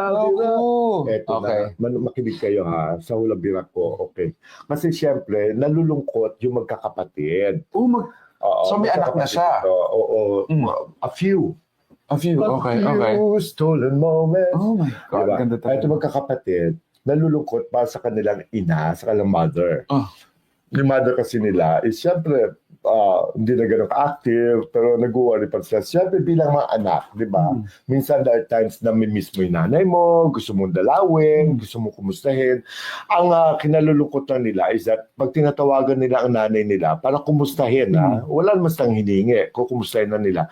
tira. Oo. Eto Okay. na, man- makinig kayo ha, sa hulabira ko, okay. Kasi siyempre, nalulungkot yung magkakapatid. Oh, mag, Oo, So, may anak na siya? ito. Oo, Mm. a few. a few. Okay, a okay. few stolen moments. Oh my God, Diba? ganda Ito talaga. magkakapatid, nalulungkot para sa kanilang ina, sa kanilang mother. Oh. Yung mother kasi nila is syempre ah, hindi na ganun active pero nag-worry pa sila. Syempre bilang mga anak, di ba? Hmm. Minsan there are times na may miss mo yung nanay mo, gusto mong dalawin, Hmm. gusto mong kumustahin. Ang uh, kinalulungkot na nila is that pag tinatawagan nila ang nanay nila para kumustahin, ha, Hmm. wala naman silang hiningi, kung kumustahin na nila.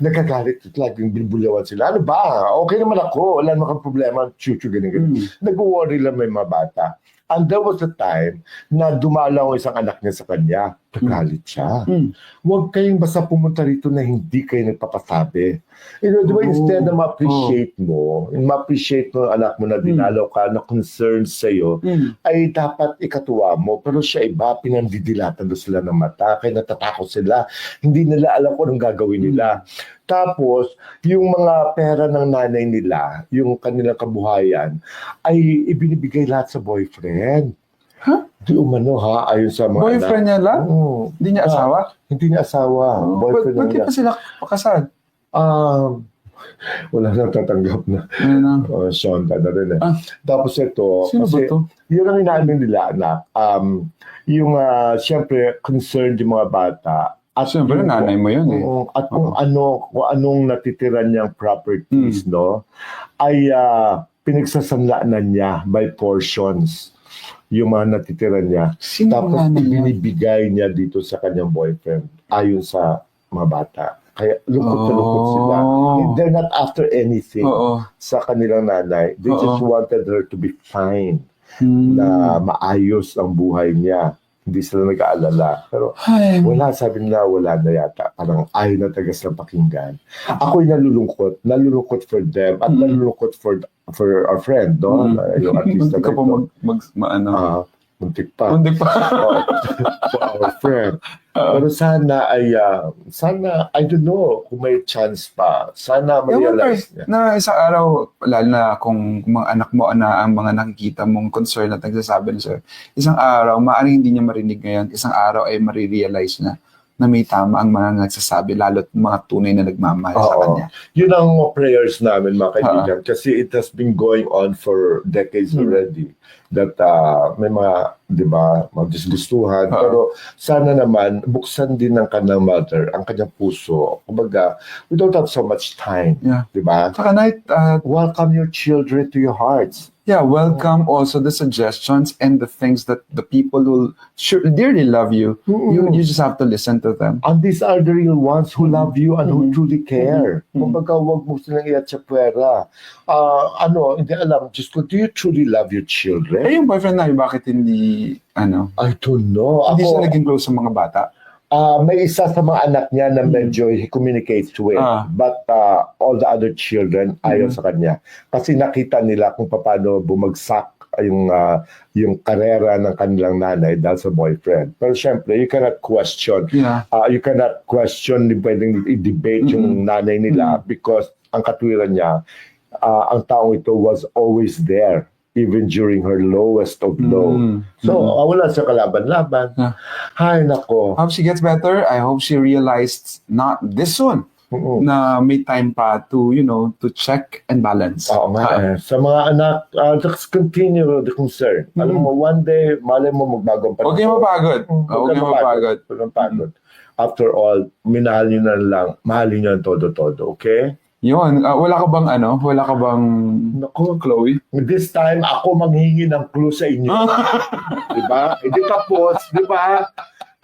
Nagkagalit at laging binbulyawan sila. Ano ba? Okay naman ako, wala naman kang problema, chuchu, ganyan, ganyan Mm. nag-worry lang may mga bata. And there was a time na dumalaw ang isang anak niya sa kanya. Nagalit siya. Mm. Huwag kayong basta pumunta rito na hindi kayo nagpapasabi. You know, di ba, instead na ma-appreciate mo, ma-appreciate mo anak mo na dinalaw ka, na concerned sa'yo, Mm. ay dapat ikatuwa mo. Pero siya iba, pinandidilatan doon sila ng mata, kaya natatakot sila. Hindi nila alam kung anong gagawin nila. Tapos, yung mga pera ng nanay nila, yung kanilang kabuhayan, ay ibinibigay lahat sa boyfriend. Huh? Di umano ha, ayon sa mga Boyfriend niya lang? Oo. Hindi niya Ah, asawa? hindi niya asawa. Oh, boyfriend ba't, ba't di pa sila pakasal? Um, wala nang tatanggap na. Ayun na. Uh, Shonda na rin eh. Ah. Tapos ito, Sino ba kasi to? yun ang inaamin nila anak. Um, yung uh, siyempre concerned yung mga bata. At Siyempre, yung- nanay mo yun eh. Oo, at kung ano, kung anong natitira niyang properties, Hmm. no, ay uh, pinagsasanlaanan niya by portions yung mga natitira niya. Sino Tapos ibinibigay niya dito sa kanyang boyfriend ayon sa mga bata. Kaya lungkot na lungkot sila. Oh. They're not after anything Oo. sa kanilang nanay. They Oo. just wanted her to be fine, Hmm. na maayos ang buhay niya. Hindi sila nag-aalala. Pero Ay, wala, sabi nila, wala na yata. Parang ayaw na tagas ng pakinggan. Ako'y nalulungkot. Nalulungkot for them at Mm. nalulungkot for for our friend, no? Mm. Na Yung artista ka pa na mag, mag, maano. Ah, muntik pa. Muntik pa. Oh, for our friend. Pero sana ay, ah, sana, I don't know, kung may chance pa, sana ma-realize niya. na isang araw, lalo na kung mga anak mo na ang mga nakikita mong concern at nagsasabi na sa'yo, isang araw, maaaring hindi niya marinig ngayon, isang araw ay marirealize na na may tama ang mga nagsasabi, lalo't mga tunay na nagmamahal sa kanya. Yun ang prayers namin mga kaibigan kasi it has been going on for decades Hmm. already that ah, may mga, di ba, mga disgustuhan. Oo. Pero sana naman, buksan din ng kanyang mother, ang kanyang puso. Kumbaga, we don't have so much time, Yeah. di ba? Saka night, uh, Welcome your children to your hearts. yeah, welcome also the suggestions and the things that the people who sure, dearly love you, you, Mm. you just have to listen to them. And these are the real ones who love you and who Mhm. truly care. Mhm. Kumbaga, huwag mo silang iatsapuera. Ah, ano, hindi alam, just do you truly love your children? Eh, yung boyfriend na yun, bakit hindi, ano, I don't know. hindi Ako, siya naging close sa mga bata? ah, may isa sa mga anak niya na medyo he communicates with. Ah. But ah, all the other children ayaw Mhm. sa kanya. Kasi nakita nila kung paano bumagsak yung ah, yung karera ng kanilang nanay dahil sa boyfriend. Pero syempre, you cannot question Yeah. uh, you cannot question, di pwedeng i-debate yung nanay nila because ang katwiran niya, uh, ang taong ito was always there even during her lowest of low. Mm. So, uh, wala sa kalaban-laban. Yeah. Hay, nako. Hope she gets better. I hope she realized not this soon Mm-mm. na may time pa to, you know, to check and balance. Oo nga Ah, eh. Sa mga anak, uh, just continue the concern. Alam Mm. mo, one day, malay mo magbago ang Huwag kayo mapagod. Mm, Huwag kayo mapagod. Huwag kang mapagod. After all, minahal nyo na lang, mahalin nyo ang todo-todo, okay? Yun. ah, wala ka bang ano? Wala ka bang Naku, Chloe? This time, ako manghingi ng clue sa inyo. di ba? Hindi tapos, di ba?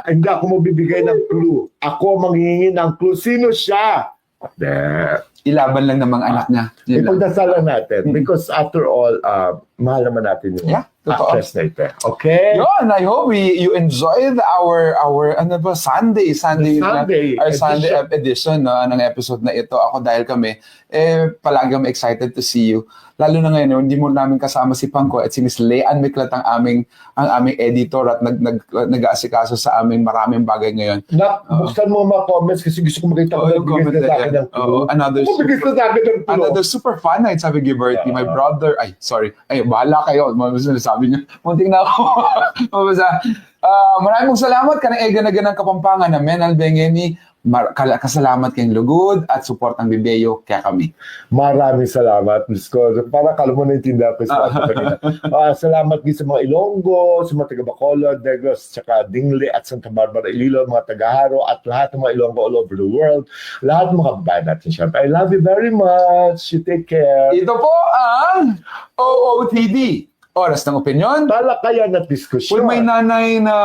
Hindi ako mabibigay ng clue. Ako manghingi ng clue. Sino siya? There. Ilaban lang ng mga anak niya. Yun lang. Ipagdasalan natin. Because after all, uh, mahal naman natin yung Yeah, totoo. actress na ito. Okay? Yun, I hope we, you enjoyed our, our, ano ba, Sunday, Sunday, na- Sunday our Sunday edition. edition no, ng episode na ito. Ako dahil kami, eh, palagi kami excited to see you. Lalo na ngayon, hindi mo namin kasama si Pangko at si Miss Leanne Miklat ang aming, ang aming editor at nag, nag, nag-aasikaso sa aming maraming bagay ngayon. Na, buksan mo mga comments kasi gusto ko makita nagbigay comment na sa na akin ng another super- na sa akin ng clue. Another super fun night, sabi Giberty. My brother, ay, sorry. Ay, bahala kayo. Sabi niya, munting na ako. Mabasa. Ah, maraming salamat ka ng Ega-Naga ng Kapampangan na Menal Bengeni. Kasalamat kayong lugod at support ng Bibeyo kaya kami. Maraming salamat, Miss ko. Para kala mo naintindihan ko sa kanina. Ah, salamat din sa mga Ilonggo, sa mga taga Bacolod, Negros, tsaka Dingle at Santa Barbara, Iloilo, mga taga-Haro, at lahat ng mga Ilonggo all over the world. Lahat ng mga kababayan natin, syempre. I love you very much. You take care. Ito po ang OOTD. Oras ng opinion. Talakayan Kung at diskusyon. may nanay na,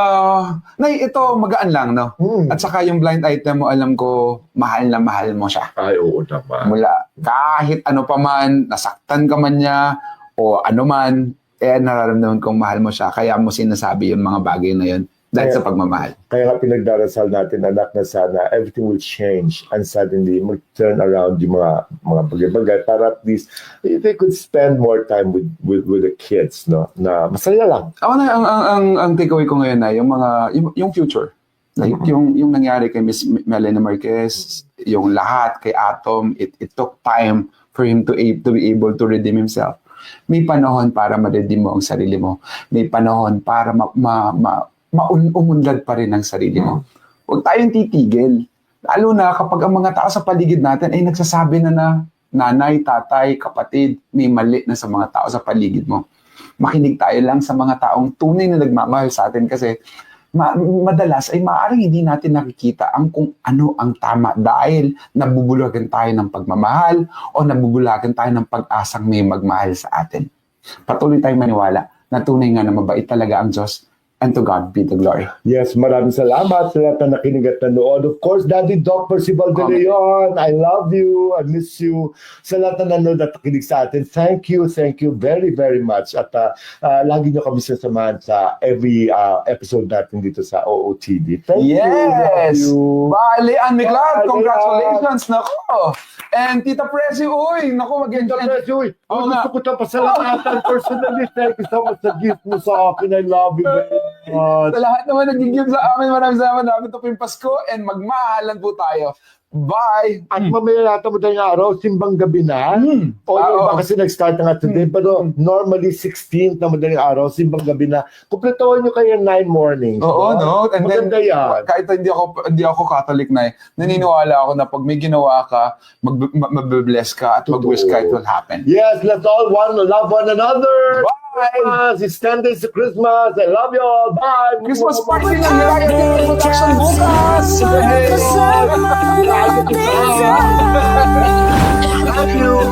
nay, ito magaan lang, no? Hmm. At saka yung blind item mo, alam ko, mahal na mahal mo siya. Ay, oo naman. mula kahit ano pa man, nasaktan ka man niya o ano man, eh nararamdaman kong mahal mo siya. Kaya mo sinasabi yung mga bagay na yun dahil Kaya- sa pagmamahal. Kaya nga pinagdarasal natin, anak, na sana everything will change and suddenly mag-turn around yung mga mga bagay-bagay para at least they could spend more time with with, with the kids, no? Na masaya lang. Ako na, ang, ang, ang, ang takeaway ko ngayon na yung mga, yung, yung future. Like, yung, yung nangyari kay Miss Melanie Marquez, yung lahat kay Atom, it, it took time for him to, to be able to redeem himself. May panahon para ma-redeem mo ang sarili mo. May panahon para ma, ma, ma, maun-umunlad pa rin ang sarili mo. Huwag tayong titigil. Lalo na kapag ang mga tao sa paligid natin ay nagsasabi na na nanay, tatay, kapatid, may mali na sa mga tao sa paligid mo makinig tayo lang sa mga taong tunay na nagmamahal sa atin kasi ma- madalas ay maaaring hindi natin nakikita ang kung ano ang tama dahil nabubulagan tayo ng pagmamahal o nabubulagan tayo ng pag-asang may magmahal sa atin. Patuloy tayong maniwala na tunay nga na mabait talaga ang Diyos and to God be the glory. Yes, maraming salamat sa lahat na nakinig at nanood. Of course, Daddy Doc Percival De Leon, I love you, I miss you. Sa lahat na nanood at nakinig sa atin, thank you, thank you very, very much. At uh, uh, lagi nyo kami sasamahan sa every uh, episode natin dito sa OOTD. Thank you. Yes! Love you. Bali, Ann Bali, congratulations! Nako! And Tita Presi, uy! Nako, mag Tita Presi, uy, Oo gusto ko ito pasalamatan personally. Thank you so much sa gift mo sa akin. I love you much. Sa lahat naman nag-give sa amin, maraming salamat. Namin ito po yung Pasko and magmahalan po tayo. Bye! At mamaya yata mo tayong araw, simbang gabi na. Hmm. O Ah, iba kasi nag-start na nga today, pero normally 16th na madaling araw, simbang gabi na. Kumpletohan nyo kayo 9 mornings. Oo, no? And then, Maganda yan. kahit hindi ako, hindi ako Catholic na eh, naniniwala ako na pag may ginawa ka, mag, ma- mabibless ka at mag-wish ka, it will happen. Yes, let's all one love one another. Bye! Christmas, it's 10 days to Christmas. I love you all. Bye. Christmas party ng Hiraya Theater Production bukas! Kasama Thank you.